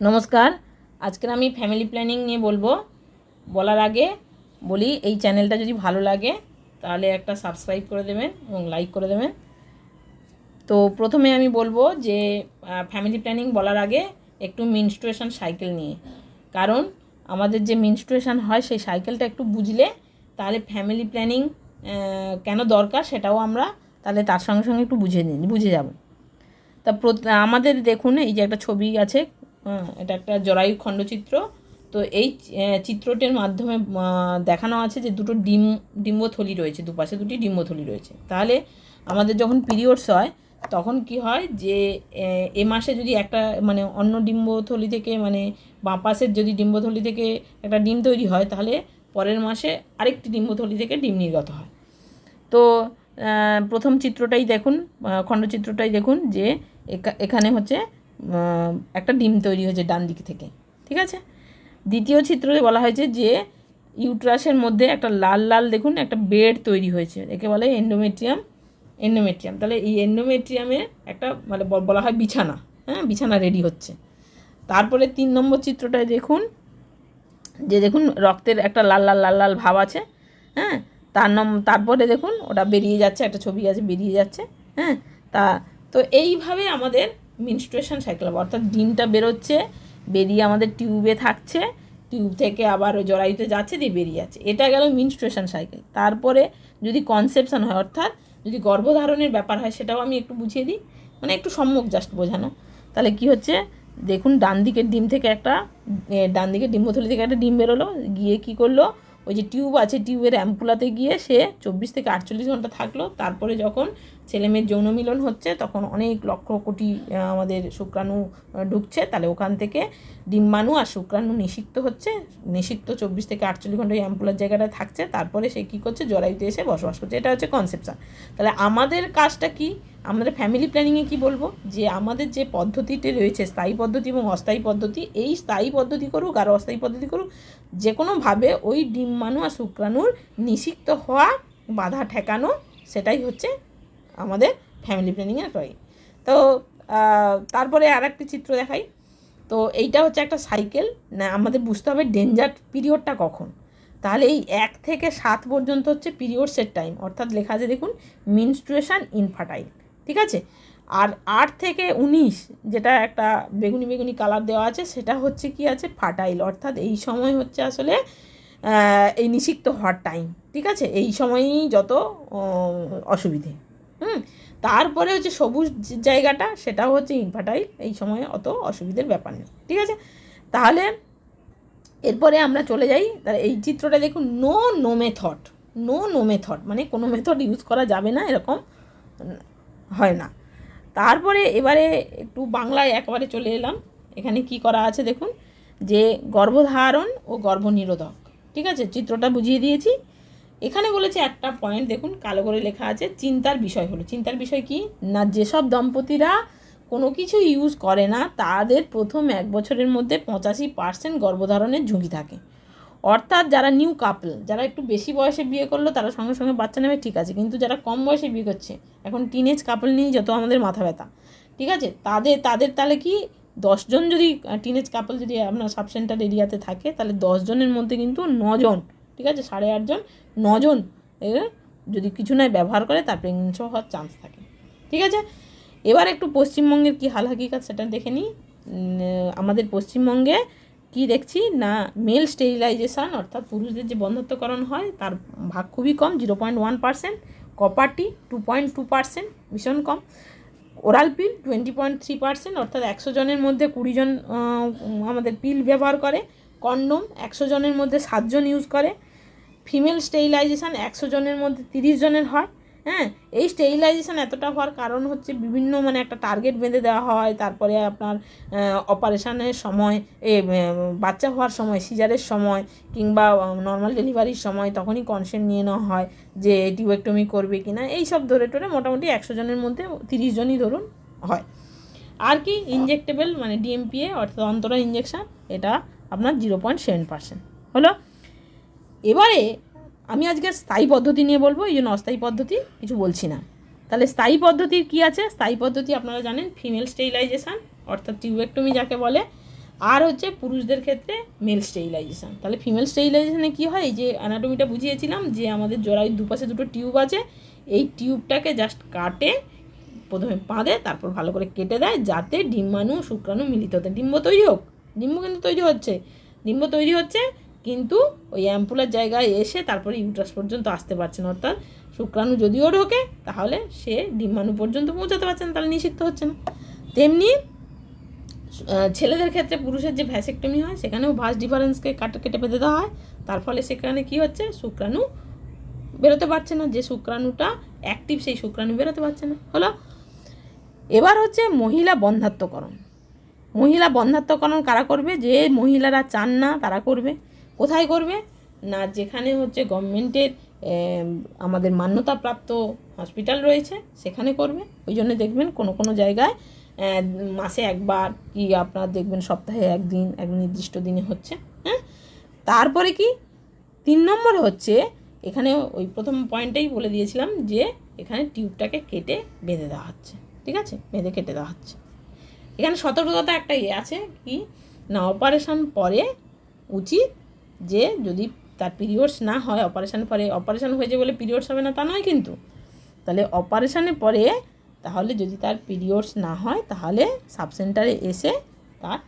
নমস্কার। আজকের আমি ফ্যামিলি প্ল্যানিং নিয়ে বলব। বলার আগে বলি, এই চ্যানেলটা যদি ভালো লাগে, তাহলে একটা সাবস্ক্রাইব করে দেবেন এবং লাইক করে দেবেন। তো প্রথমে আমি বলব যে ফ্যামিলি প্ল্যানিং বলার আগে একটু মিনস্ট্রুয়েশন সাইকেল নিয়ে। কারণ আমাদের যে মিনস্ট্রুয়েশন হয়, সেই সাইকেলটা একটু বুঝলে তাহলে ফ্যামিলি প্ল্যানিং কেন দরকার সেটাও আমরা তাহলে তার সঙ্গে সঙ্গে একটু বুঝে নিই, বুঝে যাব। তা আমাদের দেখুন, এই যে একটা ছবি আছে এটা একটা জরায়ু খণ্ডচিত্র। তো এই চিত্রটির মাধ্যমে দেখানো আছে যে দুটো ডিম, ডিম্বথলি রয়েছে, দুপাশে দুটি ডিম্বথলি রয়েছে। তাহলে আমাদের যখন পিরিয়ডস হয়, তখন কি হয় যে, এ মাসে যদি একটা মানে অন্য ডিম্বথলি থেকে মানে বাঁ পাশের যদি ডিম্বথলি থেকে একটা ডিম তৈরি হয়, তাহলে পরের মাসে আরেকটি ডিম্বথলি থেকে ডিম নির্গত হয়। তো প্রথম চিত্রটাই দেখুন খণ্ডচিত্রটাই দেখুন যে এখানে হচ্ছে একটা ডিম তৈরি হয়েছে ডান দিক থেকে, ঠিক আছে? দ্বিতীয় চিত্রে বলা হয়েছে যে ইউট্রাসের মধ্যে একটা লাল লাল দেখুন, একটা বেড তৈরি হয়েছে, একে বলে এন্ডোমেট্রিয়াম এন্ডোমেট্রিয়াম তাহলে এই এন্ডোমেট্রিয়ামে একটা মানে বলা হয় বিছানা হ্যাঁ? বিছানা রেডি হচ্ছে। তারপরে তিন নম্বর চিত্রটায় দেখুন, যে দেখুন রক্তের একটা লাল লাল লাল লাল ভাব আছে হ্যাঁ? তার নম, তারপরে দেখুন ওটা বেরিয়ে যাচ্ছে, একটা ছবি আছে, বেরিয়ে যাচ্ছে হ্যাঁ? তা, তো এইভাবে আমাদের মিনস্ট্রুয়েশন সাইকেল অর্থাৎ ডিমটা বেরোচ্ছে, বেরিয়ে আমাদের টিউবে থাকছে টিউব থেকে আবার জরায়ুতে যাচ্ছে, দিয়ে বেরিয়ে যাচ্ছে। এটা গেল মিনস্ট্রুয়েশন সাইকেল তারপরে যদি কনসেপশন হয়, অর্থাৎ যদি গর্ভধারণের ব্যাপার হয়, সেটাও আমি একটু বুঝিয়ে দিই। মানে একটু সম্মুখ জাস্ট বোঝানো। তাহলে কি হচ্ছে? দেখুন ডান দিকের ডিম থেকে একটা ডান দিকের ডিম্বথলি থেকে একটা ডিম বেরোলো, গিয়ে কি করল? ওই যে টিউব আছে, টিউবের অ্যাম্পুলাতে গিয়ে সে চব্বিশ থেকে আটচল্লিশ ঘণ্টা থাকল। তারপরে যখন ছেলে মেয়ের যৌন মিলন হচ্ছে, তখন অনেক লক্ষ কোটি আমাদের শুক্রাণু ঢুকছে। তাহলে ওখান থেকে ডিম্বাণু আর শুক্রাণু নিষিক্ত হচ্ছে। নিষিক্ত চব্বিশ থেকে আটচল্লিশ ঘণ্টা অ্যাম্পুলার জায়গাটা থাকছে। তারপরে সে কী করছে? জরায়ুতে এসে বসবাস করছে। এটা হচ্ছে কনসেপশন তাহলে আমাদের কাজটা কি? আমাদের ফ্যামিলি প্ল্যানিংয়ে কি বলব? যে আমাদের যে পদ্ধতিটি রয়েছে স্থায়ী পদ্ধতি এবং অস্থায়ী পদ্ধতি, এই স্থায়ী পদ্ধতি করুক আর অস্থায়ী পদ্ধতি করুক যে কোনোভাবে ওই ডিম্বাণু আর শুক্রাণুর নিষিক্ত হওয়া, বাধা ঠেকানো, সেটাই হচ্ছে আমাদের ফ্যামিলি প্ল্যানিংয়ের রয় তো তারপরে আর একটি চিত্র দেখাই। তো এইটা হচ্ছে একটা সাইকেল না, আমাদের বুঝতে হবে ডেঞ্জার পিরিয়ডটা কখন। তাহলে এই এক থেকে সাত পর্যন্ত হচ্ছে পিরিয়ডসের টাইম অর্থাৎ লেখা আছে দেখুন মিনস্ট্রুয়েশন ইনফার্টাইল ঠিক আছে? আর আট থেকে উনিশ যেটা একটা বেগুনি বেগুনি কালার দেওয়া আছে, সেটা হচ্ছে কি আছে? ফার্টাইল অর্থাৎ এই সময় হচ্ছে আসলে এই নিষিক্ত হওয়ার টাইম ঠিক আছে? এই সময়ই যত অসুবিধে। হুম? তারপরে হচ্ছে সবুজ জায়গাটা সেটাও হচ্ছে ইনফার্টাইল এই সময়ে অত অসুবিধের ব্যাপার নেই। ঠিক আছে? তাহলে এরপরে আমরা চলে যাই। তাহলে এই চিত্রটা দেখুন no no method no no method মানে কোনো মেথড ইউজ করা যাবে না এরকম। হয় না। তারপরে এবারে একটু বাংলায় একবারে চলে এলাম। এখানে কি করা আছে দেখুন, যে গর্ভধারণ ও গর্ভনিরোধক। ঠিক আছে? চিত্রটা বুঝিয়ে দিয়েছি। এখানে বলেছে একটা পয়েন্ট দেখুন, কালো করে লেখা আছে, চিন্তার বিষয় হলো। চিন্তার বিষয় কি? না, যেসব দম্পতিরা কোনো কিছু ইউজ করে না, তাদের প্রথম এক বছরের মধ্যে পঁচাশি পার্সেন্ট গর্ভধারণের ঝুঁকি থাকে। অর্থাৎ যারা নিউ কাপল যারা একটু বেশি বয়সে বিয়ে করল, তারা সঙ্গে সঙ্গে বাচ্চা নেবে, ঠিক আছে। কিন্তু যারা কম বয়সে বিয়ে করছে, এখন টিনেজ কাপল নিয়েই যত আমাদের মাথা ব্যথা, ঠিক আছে? তাদের তাদের তাহলে কি দশজন যদি টিনেজ কাপল যদি আপনার সাব সেন্টার এরিয়াতে থাকে, তাহলে দশজনের মধ্যে কিন্তু নজন ঠিক আছে? সাড়ে আটজন নজন যদি কিছু নয় ব্যবহার করে, তার প্রেগনেন্সি হওয়ার চান্স থাকে, ঠিক আছে? এবার একটু পশ্চিমবঙ্গের কি হাল হাকিকাত সেটা দেখে নিই। আমাদের পশ্চিমবঙ্গে কি দেখছি? না মেল স্টেরিলাইজেশন অর্থাৎ পুরুষদের যে বন্ধত্বকরণ হয়, তার ভাগ খুবই কম zero point one percent copper T two point two percent ভীষণ কম। Oral pill twenty point three percent অর্থাৎ একশো জনের মধ্যে কুড়ি জন আমাদের পিল ব্যবহার করে। কন্ডোম একশো জনের মধ্যে সাতজন ইউজ করে। ফিমেল স্টেরিলাইজেশন একশো জনের মধ্যে তিরিশ জনের হয়। হ্যাঁ এই স্টেরিলাইজেশন এতটা হওয়ার কারণ হচ্ছে বিভিন্ন মানে একটা টার্গেট বেঁধে দেওয়া হয়, তারপরে আপনার অপারেশানের সময়, এ বাচ্চা হওয়ার সময় সিজারের সময়, কিংবা নর্মাল ডেলিভারির সময় তখনই কনসেন্ট নিয়ে নেওয়া হয় যে টিউবেক্টমি করবে কি না এই সব ধরে টরে মোটামুটি একশো জনের মধ্যে তিরিশ জনই ধরুন হয়। আর কি ইনজেক্টেবল মানে ডিএমপিএ অর্থাৎ অন্তরা ইঞ্জেকশন এটা আপনার জিরো পয়েন্ট সেভেন পার্সেন্ট হলো। এবারে আমি আজকে স্থায়ী পদ্ধতি নিয়ে বলব, এই জন্য অস্থায়ী পদ্ধতি কিছু বলছি না। তাহলে স্থায়ী পদ্ধতির কি আছে? স্থায়ী পদ্ধতি আপনারা জানেন ফিমেল স্টেরিলাইজেশন অর্থাৎ টিউবেক্টমি যাকে বলে, আর হচ্ছে পুরুষদের ক্ষেত্রে মেল স্টেরিলাইজেশন তাহলে ফিমেল স্টেরিলাইজেশনে কী হয়? এই যে অ্যানাটমিটা বুঝিয়েছিলাম যে আমাদের জরায়ুর দুপাশে দুটো টিউব আছে, এই টিউবটাকে জাস্ট কাটে, প্রথমে বাঁধে, তারপর ভালো করে কেটে দেয়, যাতে ডিম্বাণু, শুক্রাণু মিলিত হতে ডিম্ব তৈরি হোক। ডিম্ব কিন্তু তৈরি হচ্ছে। ডিম্ব তৈরি হচ্ছে কিন্তু ওই অ্যাম্পুলার জায়গায় এসে তারপরে ইউট্রাস পর্যন্ত আসতে পারছে না। অর্থাৎ শুক্রাণু যদিও ঢোকে, তাহলে সে ডিম্বাণু পর্যন্ত পৌঁছাতে পারছে না, তাহলে নিষিক্ত হচ্ছে না। তেমনি ছেলেদের ক্ষেত্রে পুরুষের যে ভ্যাসেক্টমি হয়, সেখানেও ভাস ডিফারেন্সকে কাটে, কেটে বেঁধে দেওয়া হয়। তার ফলে সেখানে কি হচ্ছে, শুক্রাণু বেরোতে পারছে না, যে শুক্রাণুটা অ্যাক্টিভ সেই শুক্রাণু বেরোতে পারছে না। হলো, এবার হচ্ছে মহিলা বন্ধাত্মকরণ। মহিলা বন্ধাত্মকরণ কারা করবে? যে মহিলারা চান না, তারা করবে। কোথায় করবে? না, যেখানে হচ্ছে গভর্নমেন্টের আমাদের মান্যতাপ্রাপ্ত হসপিটাল রয়েছে, সেখানে করবে। ওই জন্য দেখবেন কোনো কোনো জায়গায় মাসে একবার কি আপনার দেখবেন সপ্তাহে একদিন, এক নির্দিষ্ট দিনে হচ্ছে হ্যাঁ? তারপরে কি? তিন নম্বরে হচ্ছে, এখানে ওই প্রথম পয়েন্টেই বলে দিয়েছিলাম যে, এখানে টিউবটাকে কেটে বেঁধে দেওয়া হচ্ছে, ঠিক আছে? বেঁধে কেটে দেওয়া হচ্ছে। এখানে সতর্কতা একটা ইয়ে আছে কি? না, অপারেশন পরে উচিত যে যদি তার পিরিয়ডস না হয়, অপারেশান পরে, অপারেশন হয়েছে বলে পিরিয়ডস হবে না, তা নয় কিন্তু। তাহলে অপারেশানের পরে তাহলে যদি তার পিরিয়ডস না হয়, তাহলে সাব সেন্টারে এসে তার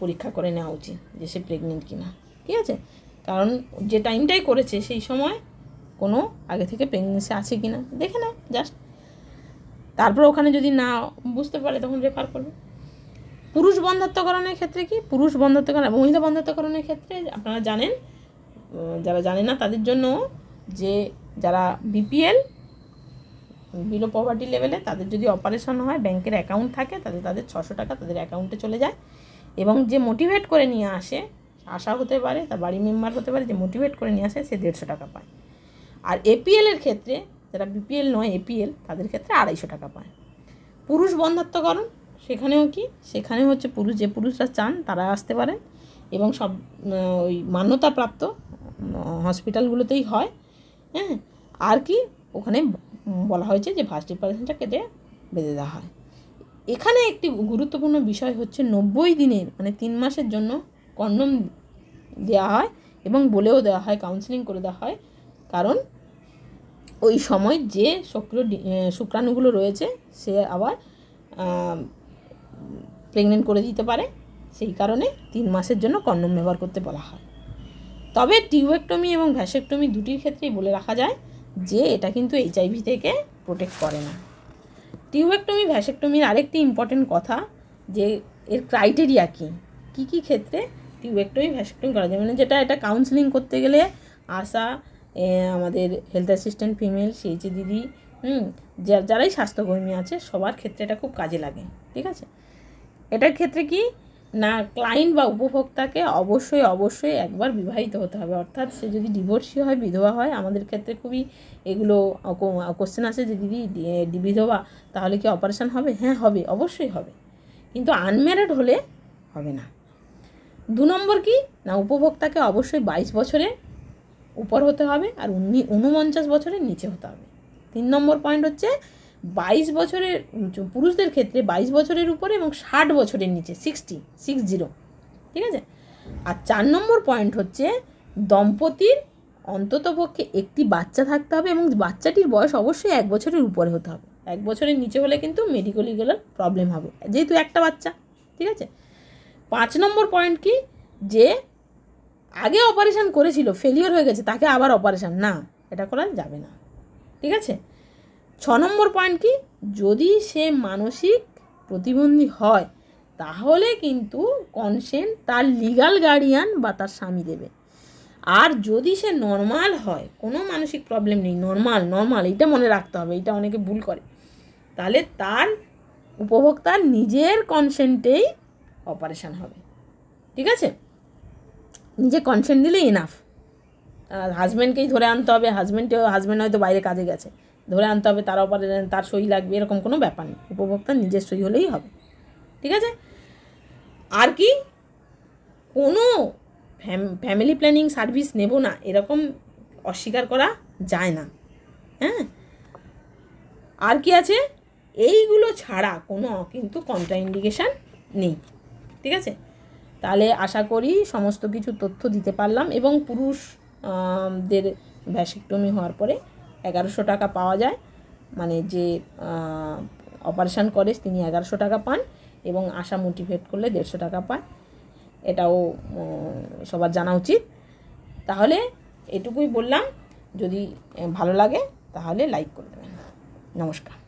পরীক্ষা করে নেওয়া উচিত যে সে প্রেগনেন্ট কিনা। ঠিক আছে? কারণ যে টাইমটাই করেছে, সেই সময় কোনো আগে থেকে প্রেগনেন্সি আছে কি না দেখে না জাস্ট তারপর ওখানে যদি না বুঝতে পারে, তখন রেফার করবে। পুরুষ বন্ধাত্মকরণের ক্ষেত্রে কি? পুরুষ বন্ধাত্মকরণ মহিলা বন্ধাত্মকরণের ক্ষেত্রে আপনারা জানেন যারা জানে না তাদের জন্য যে যারা বিপিএল বিলো পভার্টি লেভেলে তাদের যদি অপারেশন হয় ব্যাংকের অ্যাকাউন্ট থাকে তাদের তাদের ছশো টাকা তাদের অ্যাকাউন্টে চলে যায়। এবং যে মোটিভেট করে নিয়ে আসে, আশা হতে পারে, তার বাড়ি মেম্বার হতে পারে, যে মোটিভেট করে নিয়ে আসে, সে দেড়শো টাকা পায়। আর এপিএলের ক্ষেত্রে, যারা বিপিএল নয় এপিএল তাদের ক্ষেত্রে আড়াইশো টাকা পায়। পুরুষ বন্ধাত্মকরণ সেখানেও কি? সেখানে হচ্ছে পুরুষ, যে পুরুষরা চান তারা আসতে পারেন এবং সব ওই মান্যতাপ্রাপ্ত হসপিটালগুলোতেই হয়। হ্যাঁ আর কি, ওখানে বলা হয়েছে যে ফার্স্ট ডিপারেশনটা কেটে বেঁধে দেওয়া হয়। এখানে একটি গুরুত্বপূর্ণ বিষয় হচ্ছে নব্বই দিনের মানে তিন মাসের জন্য কন্ডম দেওয়া হয় এবং বলেও দেওয়া হয় কাউন্সিলিং করে দেওয়া হয়। কারণ ওই সময় যে সক্রিয় শুক্রাণুগুলো রয়েছে, সে আবার প্রেগনেন্ট করে দিতে পারে, সেই কারণে তিন মাসের জন্য কন্ডম ব্যবহার করতে বলা হয়। তবে টিউবেক্টমি এবং ভ্যাসেক্টমি দুটির ক্ষেত্রেই বলে রাখা যায় যে এটা কিন্তু এইচআইভি থেকে প্রোটেক্ট করে না। টিউবেক্টমি, ভ্যাসেক্টমির আরেকটি ইম্পর্টেন্ট কথা যে এর ক্রাইটেরিয়া কী? কী কী ক্ষেত্রে টিউবেক্টমি, ভ্যাসেক্টমি করা যায়? মানে যেটা এটা কাউন্সিলিং করতে গেলে আশা আমাদের হেলথ অ্যাসিস্ট্যান্ট ফিমেল সিএইচি দিদি, হুম যারাই স্বাস্থ্যকর্মী আছে, সবার ক্ষেত্রে এটা খুব কাজে লাগে, ঠিক আছে? এটার ক্ষেত্রে কি? না ক্লায়েন্ট বা উপভোক্তাকে অবশ্যই অবশ্যই একবার বিবাহিত হতে হবে। অর্থাৎ সে যদি ডিভোর্সি হয়, বিধবা হয়, আমাদের ক্ষেত্রে খুবই এগুলো কোশ্চেন আছে যে, দিদি বিধবা, তাহলে কি অপারেশন হবে? হ্যাঁ হবে, অবশ্যই হবে। কিন্তু আনম্যারিড হলে হবে না। দু নম্বর কি? না, উপভোক্তাকে অবশ্যই বাইশ বছরে উপর হতে হবে আর উনি উনপঞ্চাশ বছরের নিচে হতে হবে। তিন নম্বর পয়েন্ট হচ্ছে বাইশ বছরের পুরুষদের ক্ষেত্রে বাইশ বছরের উপরে এবং ষাট বছরের নিচে সিক্সটি সিক্স জিরো ঠিক আছে? আর চার নম্বর পয়েন্ট হচ্ছে দম্পতির অন্ততপক্ষে একটি বাচ্চা থাকতে হবে এবং বাচ্চাটির বয়স অবশ্যই এক বছরের উপরে হতে হবে। এক বছরের নিচে হলে কিন্তু মেডিকেলি গেলে প্রবলেম হবে, যেহেতু একটা বাচ্চা, ঠিক আছে? পাঁচ নম্বর পয়েন্ট কি? যে আগে অপারেশন করেছিল ফেলিওর হয়ে গেছে, তাকে আবার অপারেশন না, এটা করা যাবে না, ঠিক আছে? ছ নম্বর পয়েন্ট কি? যদি সে মানসিক প্রতিবন্ধী হয়, তাহলে কিন্তু কনসেন্ট তার লিগাল গার্ডিয়ান বা তার স্বামী দেবে। আর যদি সে নর্মাল হয়, কোনো মানসিক প্রবলেম নেই নর্মাল নর্মাল এইটা মনে রাখতে হবে এটা অনেকে ভুল করে। তাহলে তার উপভোক্তার নিজের কনসেন্টেই অপারেশন হবে। ঠিক আছে? নিজে কনসেন্ট দিলে আর হাজব্যান্ডকেই ধরে আনতে হবে হাজব্যান্ড হাজব্যান্ড হয়তো বাইরে কাজে গেছে। ধরে আনতে হবে তার অপারেশন তার সই লাগবে এরকম কোনো ব্যাপার নেই। উপভোক্তার নিজের সই হলেই হবে। ঠিক আছে? আর কি? কোনো ফ্যামিলি প্ল্যানিং সার্ভিস নেব না এরকম অস্বীকার করা যায় না। হ্যাঁ? আর কি আছে? এইগুলো ছাড়া কোনো কিন্তু কন্ট্রাইন্ডিকেশান নেই। ঠিক আছে? তাহলে আশা করি সমস্ত কিছু তথ্য দিতে পারলাম এবং পুরুষ আহ, দের ভ্যাসেক্টমি হওয়ার পরে এগারোশো টাকা পাওয়া যায়। মানে যে অপারেশান করে, তিনি এগারোশো টাকা পান এবং আশা মোটিভেট করলে দেড়শো টাকা পায় এটাও সবার জানা উচিত। তাহলে এটুকুই বললাম। যদি ভালো লাগে, তাহলে লাইক করে দেবেন। নমস্কার।